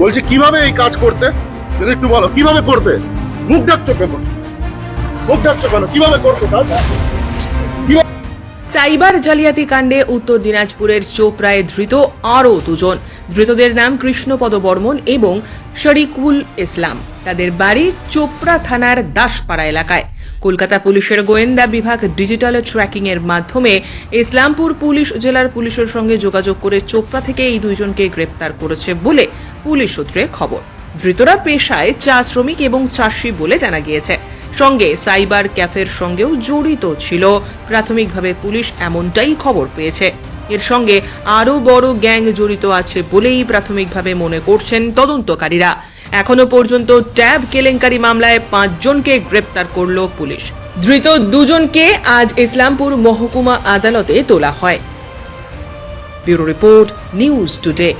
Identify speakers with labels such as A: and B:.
A: বলছি, কীভাবে এই কাজ করতে? যদি একটু বলো, কীভাবে করতে? মুখ ডাকছো কেন? মুখ ডাকছো কেন? কীভাবে করতে
B: সাইবার জালিয়াতি কাণ্ডে উত্তর দিনাজপুরের চোপড়ায় ধৃত আরও দুজন। ধৃতদের নাম কৃষ্ণপদ বর্মন এবং শরিকুল ইসলাম। তাদের বাড়ি চোপড়া থানার দাসপাড়া এলাকায়। কলকাতা পুলিশের গোয়েন্দা বিভাগ ডিজিটাল ট্র্যাকিং এর মাধ্যমে ইসলামপুর পুলিশ জেলার পুলিশের সঙ্গে যোগাযোগ করে চোপড়া থেকে এই দুইজনকে গ্রেপ্তার করেছে বলে পুলিশ সূত্রে খবর। ধৃতরা পেশায় চা শ্রমিক এবং চাষি বলে জানা গিয়েছে। সঙ্গে সাইবার ক্যাফের সঙ্গেও জড়িত ছিল। প্রাথমিকভাবে পুলিশ এমনটাই খবর পেয়েছে। এর সঙ্গে আরও বড় গ্যাং জড়িত আছে বলেই প্রাথমিকভাবে মনে করছেন তদন্তকারীরা। এখনও পর্যন্ত ট্যাব কেলেঙ্কারি মামলায় পাঁচজনকে গ্রেপ্তার করল পুলিশ। ধৃত দুজনকে আজ ইসলামপুর মহকুমা আদালতে তোলা হয়। Bureau report news today.